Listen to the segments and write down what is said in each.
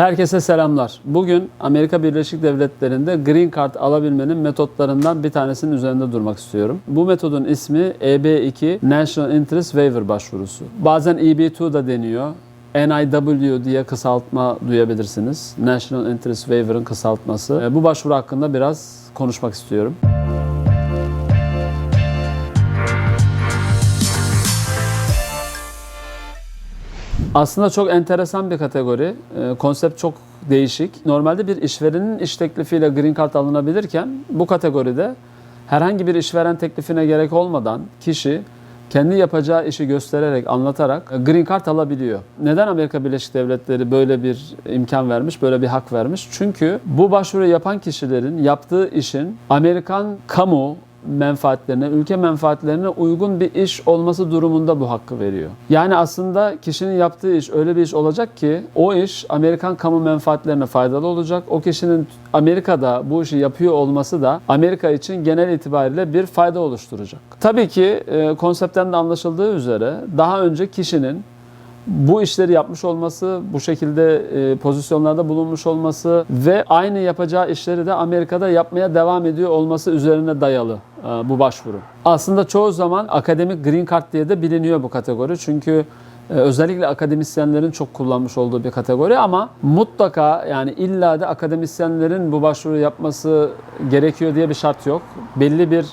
Herkese selamlar. Bugün Amerika Birleşik Devletleri'nde Green Card alabilmenin metotlarından bir tanesinin üzerinde durmak istiyorum. Bu metodun ismi EB2 National Interest Waiver başvurusu. Bazen EB2 da deniyor. NIW diye kısaltma duyabilirsiniz. National Interest Waiver'ın kısaltması. E, Bu başvuru hakkında biraz konuşmak istiyorum. Aslında çok enteresan bir kategori. Ee, konsept çok değişik. Normalde bir işverenin iş teklifiyle green card alınabilirken bu kategoride herhangi bir işveren teklifine gerek olmadan kişi kendi yapacağı işi göstererek, anlatarak green card alabiliyor. Neden Amerika Birleşik Devletleri böyle bir imkan vermiş, böyle bir hak vermiş? Çünkü bu başvuru yapan kişilerin yaptığı işin Amerikan kamu menfaatlerine, ülke menfaatlerine uygun bir iş olması durumunda bu hakkı veriyor. Yani aslında kişinin yaptığı iş öyle bir iş olacak ki o iş Amerikan kamu menfaatlerine faydalı olacak. O kişinin Amerika'da bu işi yapıyor olması da Amerika için genel itibariyle bir fayda oluşturacak. Tabii ki e, konseptten de anlaşıldığı üzere daha önce kişinin bu işleri yapmış olması, bu şekilde e, pozisyonlarda bulunmuş olması ve aynı yapacağı işleri de Amerika'da yapmaya devam ediyor olması üzerine dayalı e, bu başvuru. Aslında çoğu zaman akademik green card diye de biliniyor bu kategori. Çünkü e, özellikle akademisyenlerin çok kullanmış olduğu bir kategori ama mutlaka yani illa da akademisyenlerin bu başvuru yapması gerekiyor diye bir şart yok. Belli bir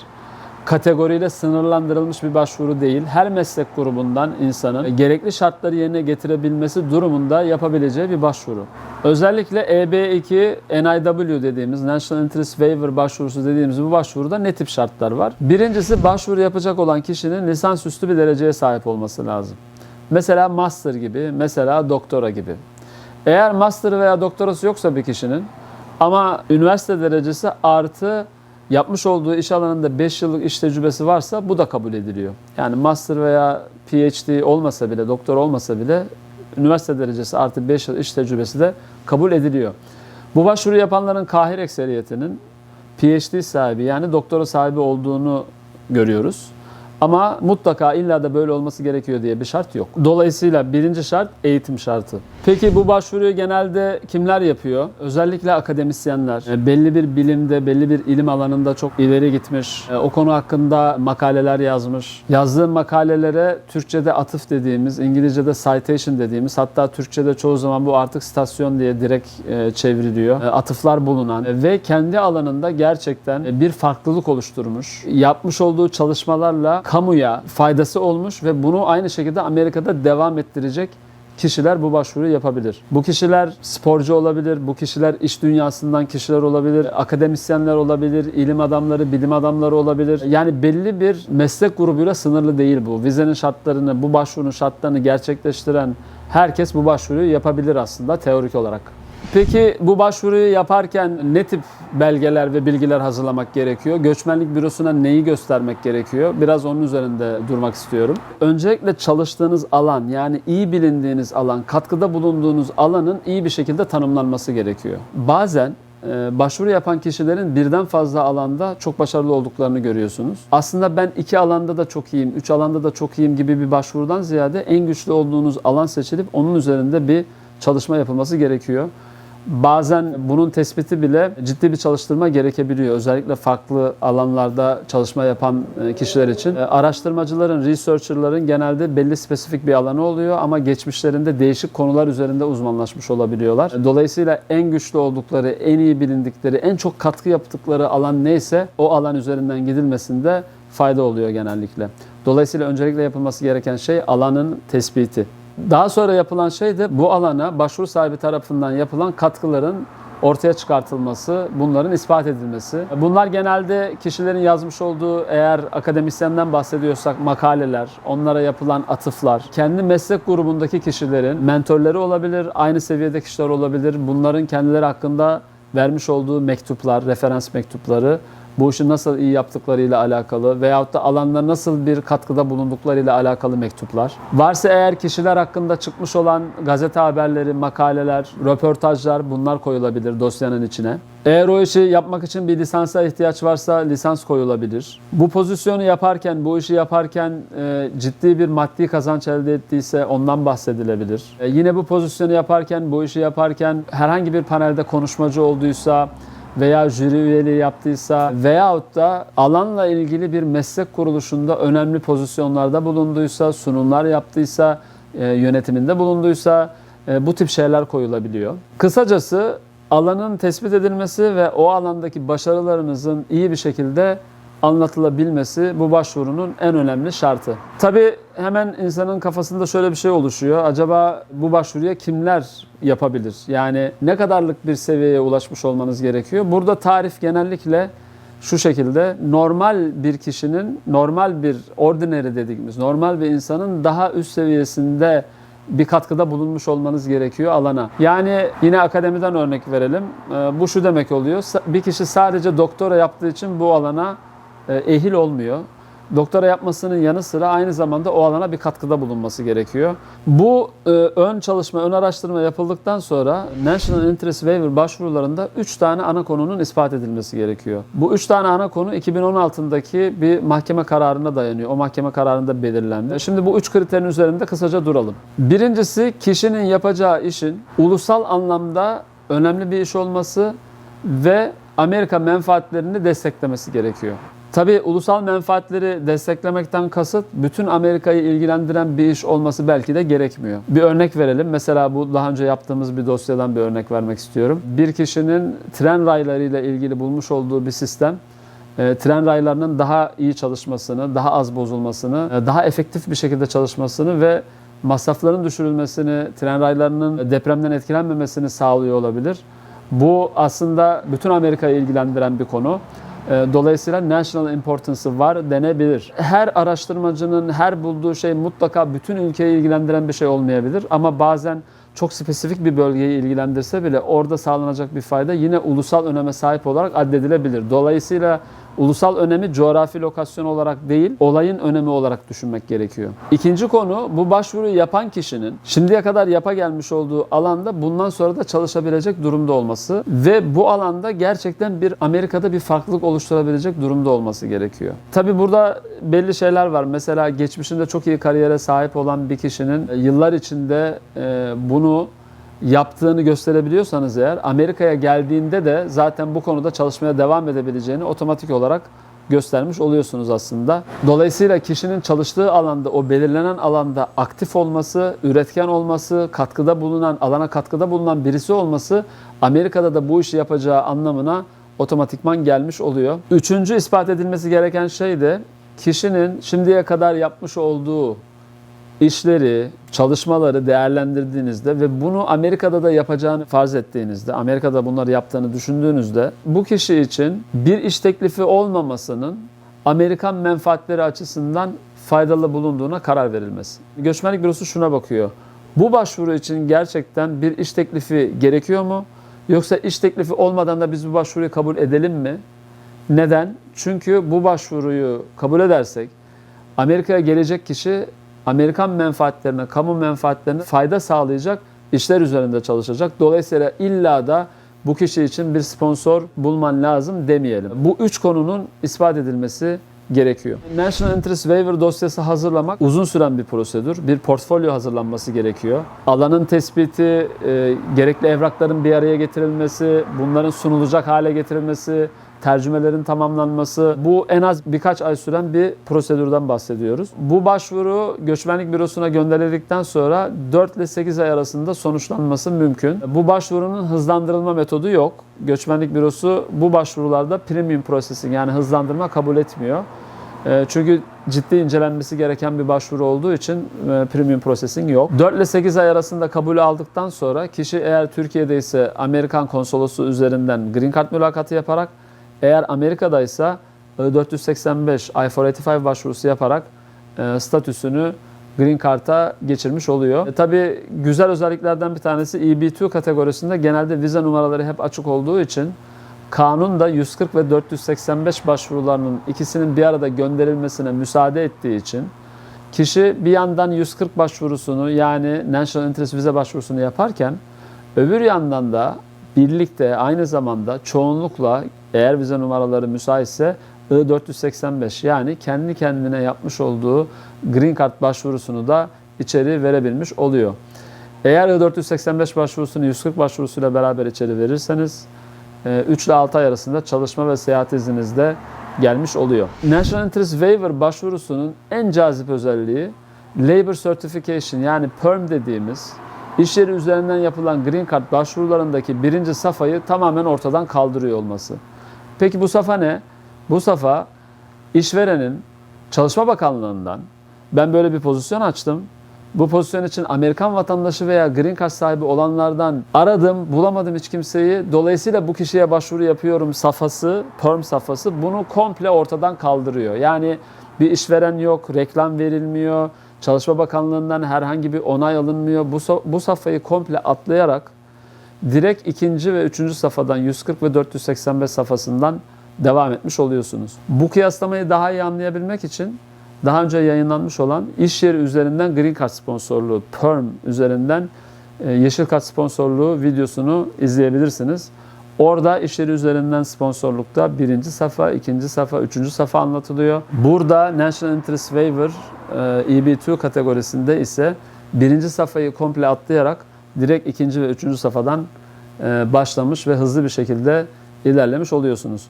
kategoriyle sınırlandırılmış bir başvuru değil. Her meslek grubundan insanın gerekli şartları yerine getirebilmesi durumunda yapabileceği bir başvuru. Özellikle EB2 NIW dediğimiz National Interest Waiver başvurusu dediğimiz bu başvuruda ne tip şartlar var? Birincisi başvuru yapacak olan kişinin lisansüstü bir dereceye sahip olması lazım. Mesela master gibi, mesela doktora gibi. Eğer master veya doktorası yoksa bir kişinin ama üniversite derecesi artı yapmış olduğu iş alanında 5 yıllık iş tecrübesi varsa bu da kabul ediliyor. Yani master veya PhD olmasa bile, doktor olmasa bile üniversite derecesi artı 5 yıl iş tecrübesi de kabul ediliyor. Bu başvuru yapanların kahir ekseriyetinin PhD sahibi yani doktora sahibi olduğunu görüyoruz. Ama mutlaka illa da böyle olması gerekiyor diye bir şart yok. Dolayısıyla birinci şart eğitim şartı. Peki bu başvuruyu genelde kimler yapıyor? Özellikle akademisyenler. E, Belli bir bilimde, belli bir ilim alanında çok ileri gitmiş. e, O konu hakkında makaleler yazmış. Yazdığı makalelere Türkçe'de atıf dediğimiz, İngilizce'de citation dediğimiz, hatta Türkçe'de çoğu zaman bu artık stasyon diye direkt e, çevriliyor. Atıflar bulunan ve kendi alanında gerçekten bir farklılık oluşturmuş. Yapmış olduğu çalışmalarla kamuya faydası olmuş ve bunu aynı şekilde Amerika'da devam ettirecek kişiler bu başvuruyu yapabilir. Bu kişiler sporcu olabilir, bu kişiler iş dünyasından kişiler olabilir, akademisyenler olabilir, ilim adamları, bilim adamları olabilir. Yani belli bir meslek grubuyla sınırlı değil bu. Vizenin şartlarını, bu başvurunun şartlarını gerçekleştiren herkes bu başvuruyu yapabilir aslında teorik olarak. Peki bu başvuruyu yaparken ne tip belgeler ve bilgiler hazırlamak gerekiyor? Göçmenlik bürosuna neyi göstermek gerekiyor? Biraz onun üzerinde durmak istiyorum. Öncelikle çalıştığınız alan yani iyi bilindiğiniz alan, katkıda bulunduğunuz alanın iyi bir şekilde tanımlanması gerekiyor. Bazen e, başvuru yapan kişilerin birden fazla alanda çok başarılı olduklarını görüyorsunuz. Aslında ben iki alanda da çok iyiyim, üç alanda da çok iyiyim gibi bir başvurudan ziyade en güçlü olduğunuz alan seçilip onun üzerinde bir çalışma yapılması gerekiyor. Bazen bunun tespiti bile ciddi bir çalıştırma gerekebiliyor. Özellikle farklı alanlarda çalışma yapan e, kişiler için. E, Araştırmacıların, researcherların genelde belli spesifik bir alanı oluyor ama geçmişlerinde değişik konular üzerinde uzmanlaşmış olabiliyorlar. Dolayısıyla en güçlü oldukları, en iyi bilindikleri, en çok katkı yaptıkları alan neyse o alan üzerinden gidilmesinde fayda oluyor genellikle. Dolayısıyla öncelikle yapılması gereken şey alanın tespiti. Daha sonra yapılan şey de bu alana başvuru sahibi tarafından yapılan katkıların ortaya çıkartılması, bunların ispat edilmesi. Bunlar genelde kişilerin yazmış olduğu eğer akademisyenden bahsediyorsak makaleler, onlara yapılan atıflar, kendi meslek grubundaki kişilerin mentorları olabilir, aynı seviyede kişiler olabilir. Bunların kendileri hakkında vermiş olduğu mektuplar, referans mektupları bu işi nasıl iyi yaptıklarıyla alakalı veyahut da alanda nasıl bir katkıda bulunduklarıyla alakalı mektuplar. Varsa eğer kişiler hakkında çıkmış olan gazete haberleri, makaleler, röportajlar bunlar koyulabilir dosyanın içine. Eğer o işi yapmak için bir lisansa ihtiyaç varsa lisans koyulabilir. Bu pozisyonu yaparken, bu işi yaparken e, ciddi bir maddi kazanç elde ettiyse ondan bahsedilebilir. E, yine bu pozisyonu yaparken, bu işi yaparken herhangi bir panelde konuşmacı olduysa veya jüri üyeliği yaptıysa veyahut da alanla ilgili bir meslek kuruluşunda önemli pozisyonlarda bulunduysa, sunumlar yaptıysa, e, yönetiminde bulunduysa e, bu tip şeyler koyulabiliyor. Kısacası alanın tespit edilmesi ve o alandaki başarılarınızın iyi bir şekilde anlatılabilmesi bu başvurunun en önemli şartı. Tabii hemen insanın kafasında şöyle bir şey oluşuyor. Acaba bu başvuruya kimler yapabilir? Yani ne kadarlık bir seviyeye ulaşmış olmanız gerekiyor? Burada tarif genellikle şu şekilde normal bir kişinin, normal bir ordinary dediğimiz normal bir insanın daha üst seviyesinde bir katkıda bulunmuş olmanız gerekiyor alana. Yani yine akademiden örnek verelim. Ee, Bu şu demek oluyor. Bir kişi sadece doktora yaptığı için bu alana ehil olmuyor. Doktora yapmasının yanı sıra aynı zamanda o alana bir katkıda bulunması gerekiyor. Bu e, ön çalışma, ön araştırma yapıldıktan sonra National Interest Waiver başvurularında 3 tane ana konunun ispat edilmesi gerekiyor. Bu 3 tane ana konu 2016'daki bir mahkeme kararına dayanıyor. O mahkeme kararında belirlendi. Şimdi bu 3 kriterin üzerinde kısaca duralım. Birincisi kişinin yapacağı işin ulusal anlamda önemli bir iş olması ve Amerika menfaatlerini desteklemesi gerekiyor. Tabii ulusal menfaatleri desteklemekten kasıt bütün Amerika'yı ilgilendiren bir iş olması belki de gerekmiyor. Bir örnek verelim. Mesela bu daha önce yaptığımız bir dosyadan bir örnek vermek istiyorum. Bir kişinin tren raylarıyla ilgili bulmuş olduğu bir sistem e, tren raylarının daha iyi çalışmasını, daha az bozulmasını, e, daha efektif bir şekilde çalışmasını ve masrafların düşürülmesini, tren raylarının depremden etkilenmemesini sağlıyor olabilir. Bu aslında bütün Amerika'yı ilgilendiren bir konu. E, Dolayısıyla national importance'ı var denebilir. Her araştırmacının her bulduğu şey mutlaka bütün ülkeyi ilgilendiren bir şey olmayabilir ama bazen çok spesifik bir bölgeyi ilgilendirse bile orada sağlanacak bir fayda yine ulusal öneme sahip olarak addedilebilir. Dolayısıyla ulusal önemi coğrafi lokasyon olarak değil, olayın önemi olarak düşünmek gerekiyor. İkinci konu bu başvuruyu yapan kişinin şimdiye kadar yapa gelmiş olduğu alanda bundan sonra da çalışabilecek durumda olması ve bu alanda gerçekten bir Amerika'da bir farklılık oluşturabilecek durumda olması gerekiyor. Tabi burada belli şeyler var. Mesela geçmişinde çok iyi kariyere sahip olan bir kişinin yıllar içinde e, bunu yaptığını gösterebiliyorsanız eğer Amerika'ya geldiğinde de zaten bu konuda çalışmaya devam edebileceğini otomatik olarak göstermiş oluyorsunuz aslında. Dolayısıyla kişinin çalıştığı alanda, o belirlenen alanda aktif olması, üretken olması, katkıda bulunan, alana katkıda bulunan birisi olması Amerika'da da bu işi yapacağı anlamına otomatikman gelmiş oluyor. Üçüncü ispat edilmesi gereken şey de kişinin şimdiye kadar yapmış olduğu işleri, çalışmaları değerlendirdiğinizde ve bunu Amerika'da da yapacağını farz ettiğinizde, Amerika'da bunları yaptığını düşündüğünüzde bu kişi için bir iş teklifi olmamasının Amerikan menfaatleri açısından faydalı bulunduğuna karar verilmesi. Göçmenlik bürosu şuna bakıyor. Bu başvuru için gerçekten bir iş teklifi gerekiyor mu? Yoksa iş teklifi olmadan da biz bu başvuruyu kabul edelim mi? Neden? Çünkü bu başvuruyu kabul edersek Amerika'ya gelecek kişi Amerikan menfaatlerine, kamu menfaatlerine fayda sağlayacak işler üzerinde çalışacak. Dolayısıyla illa da bu kişi için bir sponsor bulman lazım demeyelim. Bu üç konunun ispat edilmesi gerekiyor. National Interest Waiver dosyası hazırlamak uzun süren bir prosedür. Bir portfolyo hazırlanması gerekiyor. Alanın tespiti, e, gerekli evrakların bir araya getirilmesi, bunların sunulacak hale getirilmesi, tercümelerin tamamlanması bu en az birkaç ay süren bir prosedürden bahsediyoruz. Bu başvuru göçmenlik bürosuna gönderildikten sonra 4 ile 8 ay arasında sonuçlanması mümkün. Bu başvurunun hızlandırılma metodu yok. Göçmenlik bürosu bu başvurularda premium processing yani hızlandırma kabul etmiyor. E, Çünkü ciddi incelenmesi gereken bir başvuru olduğu için e, premium processing yok. 4 ile 8 ay arasında kabul aldıktan sonra kişi eğer Türkiye'de ise Amerikan konsolosu üzerinden green card mülakatı yaparak eğer Amerika'daysa I-485 I-485 başvurusu yaparak e, statüsünü Green Card'a geçirmiş oluyor. E, tabii güzel özelliklerden bir tanesi EB2 kategorisinde genelde vize numaraları hep açık olduğu için kanun da 140 ve 485 başvurularının ikisinin bir arada gönderilmesine müsaade ettiği için kişi bir yandan 140 başvurusunu yani National Interest Vize başvurusunu yaparken öbür yandan da birlikte aynı zamanda çoğunlukla eğer vize numaraları müsaitse I-485 yani kendi kendine yapmış olduğu Green Card başvurusunu da içeri verebilmiş oluyor. Eğer I-485 başvurusunu 140 başvurusuyla beraber içeri verirseniz 3 ile 6 ay arasında çalışma ve seyahat izniniz de gelmiş oluyor. National Interest Waiver başvurusunun en cazip özelliği Labor Certification yani PERM dediğimiz iş yeri üzerinden yapılan Green Card başvurularındaki birinci safhayı tamamen ortadan kaldırıyor olması. Peki bu safa ne? Bu safa işverenin Çalışma Bakanlığı'ndan ben böyle bir pozisyon açtım. Bu pozisyon için Amerikan vatandaşı veya Green Card sahibi olanlardan aradım, bulamadım hiç kimseyi. Dolayısıyla bu kişiye başvuru yapıyorum safhası, perm safhası bunu komple ortadan kaldırıyor. Yani bir işveren yok, reklam verilmiyor, Çalışma Bakanlığı'ndan herhangi bir onay alınmıyor. Bu, bu safhayı komple atlayarak direkt ikinci ve üçüncü safhadan 140 ve 485 safhasından devam etmiş oluyorsunuz. Bu kıyaslamayı daha iyi anlayabilmek için daha önce yayınlanmış olan iş yeri üzerinden Green Card sponsorluğu, PERM üzerinden e, Yeşil Kart sponsorluğu videosunu izleyebilirsiniz. Orada iş yeri üzerinden sponsorlukta birinci safa, ikinci safa, üçüncü safa anlatılıyor. Burada National Interest Waiver e, EB2 kategorisinde ise birinci safhayı komple atlayarak direkt ikinci ve üçüncü safadan e, başlamış ve hızlı bir şekilde ilerlemiş oluyorsunuz.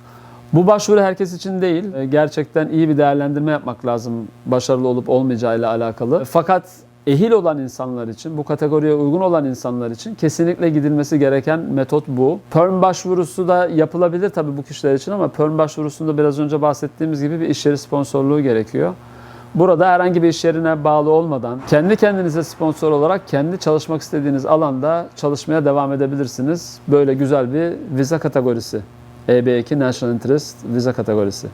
Bu başvuru herkes için değil. E, Gerçekten iyi bir değerlendirme yapmak lazım başarılı olup olmayacağıyla alakalı. Fakat ehil olan insanlar için, bu kategoriye uygun olan insanlar için kesinlikle gidilmesi gereken metot bu. Perm başvurusu da yapılabilir tabii bu kişiler için ama Perm başvurusunda biraz önce bahsettiğimiz gibi bir iş yeri sponsorluğu gerekiyor. Burada herhangi bir iş yerine bağlı olmadan kendi kendinize sponsor olarak kendi çalışmak istediğiniz alanda çalışmaya devam edebilirsiniz. Böyle güzel bir vize kategorisi. EB2 National Interest vize kategorisi.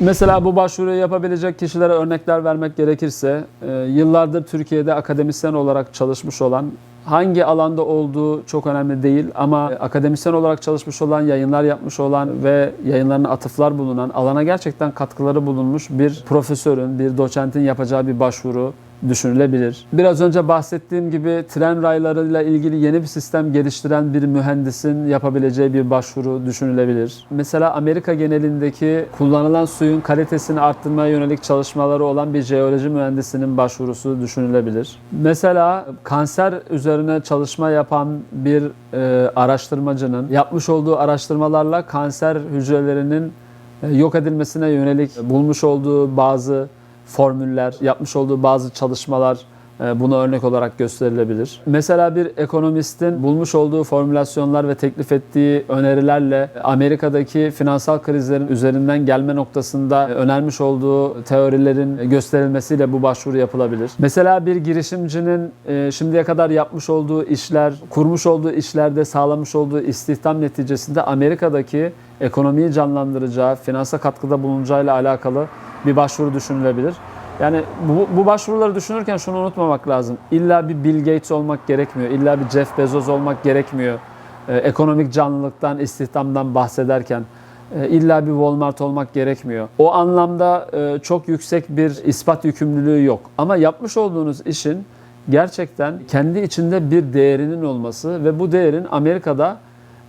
Mesela bu başvuruyu yapabilecek kişilere örnekler vermek gerekirse, e, yıllardır Türkiye'de akademisyen olarak çalışmış olan, hangi alanda olduğu çok önemli değil ama akademisyen olarak çalışmış olan, yayınlar yapmış olan ve yayınlarına atıflar bulunan, alana gerçekten katkıları bulunmuş bir profesörün, bir doçentin yapacağı bir başvuru düşünülebilir. Biraz önce bahsettiğim gibi tren raylarıyla ilgili yeni bir sistem geliştiren bir mühendisin yapabileceği bir başvuru düşünülebilir. Mesela Amerika genelindeki kullanılan suyun kalitesini arttırmaya yönelik çalışmaları olan bir jeoloji mühendisinin başvurusu düşünülebilir. Mesela kanser üzerine çalışma yapan bir e, araştırmacının yapmış olduğu araştırmalarla kanser hücrelerinin e, yok edilmesine yönelik bulmuş olduğu bazı formüller, yapmış olduğu bazı çalışmalar buna örnek olarak gösterilebilir. Mesela bir ekonomistin bulmuş olduğu formülasyonlar ve teklif ettiği önerilerle Amerika'daki finansal krizlerin üzerinden gelme noktasında önermiş olduğu teorilerin gösterilmesiyle bu başvuru yapılabilir. Mesela bir girişimcinin e, şimdiye kadar yapmış olduğu işler, kurmuş olduğu işlerde sağlamış olduğu istihdam neticesinde Amerika'daki ekonomiyi canlandıracağı, finansa katkıda bulunacağıyla alakalı bir başvuru düşünülebilir. Yani bu, bu başvuruları düşünürken şunu unutmamak lazım. İlla bir Bill Gates olmak gerekmiyor. İlla bir Jeff Bezos olmak gerekmiyor. Ee, ekonomik canlılıktan, istihdamdan bahsederken e, illa bir Walmart olmak gerekmiyor. O anlamda e, çok yüksek bir ispat yükümlülüğü yok. Ama yapmış olduğunuz işin gerçekten kendi içinde bir değerinin olması ve bu değerin Amerika'da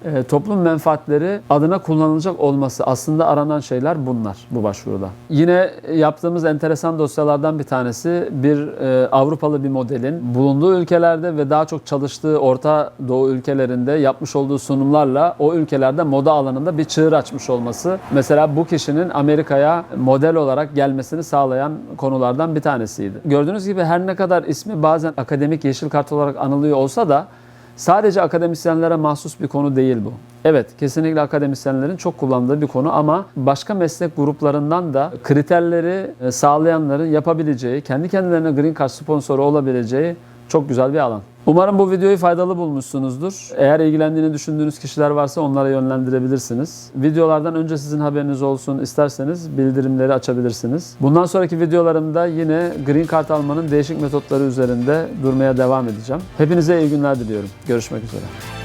e, toplum menfaatleri adına kullanılacak olması aslında aranan şeyler bunlar bu başvuruda. Yine yaptığımız enteresan dosyalardan bir tanesi bir e, Avrupalı bir modelin bulunduğu ülkelerde ve daha çok çalıştığı Orta Doğu ülkelerinde yapmış olduğu sunumlarla o ülkelerde moda alanında bir çığır açmış olması. Mesela bu kişinin Amerika'ya model olarak gelmesini sağlayan konulardan bir tanesiydi. Gördüğünüz gibi her ne kadar ismi bazen akademik yeşil kart olarak anılıyor olsa da Sadece akademisyenlere mahsus bir konu değil bu. Evet, kesinlikle akademisyenlerin çok kullandığı bir konu ama başka meslek gruplarından da kriterleri e, sağlayanların yapabileceği, kendi kendilerine Green Card sponsoru olabileceği çok güzel bir alan. Umarım bu videoyu faydalı bulmuşsunuzdur. Eğer ilgilendiğini düşündüğünüz kişiler varsa onlara yönlendirebilirsiniz. Videolardan önce sizin haberiniz olsun isterseniz bildirimleri açabilirsiniz. Bundan sonraki videolarımda yine Green Card almanın değişik metotları üzerinde durmaya devam edeceğim. Hepinize iyi günler diliyorum. Görüşmek üzere.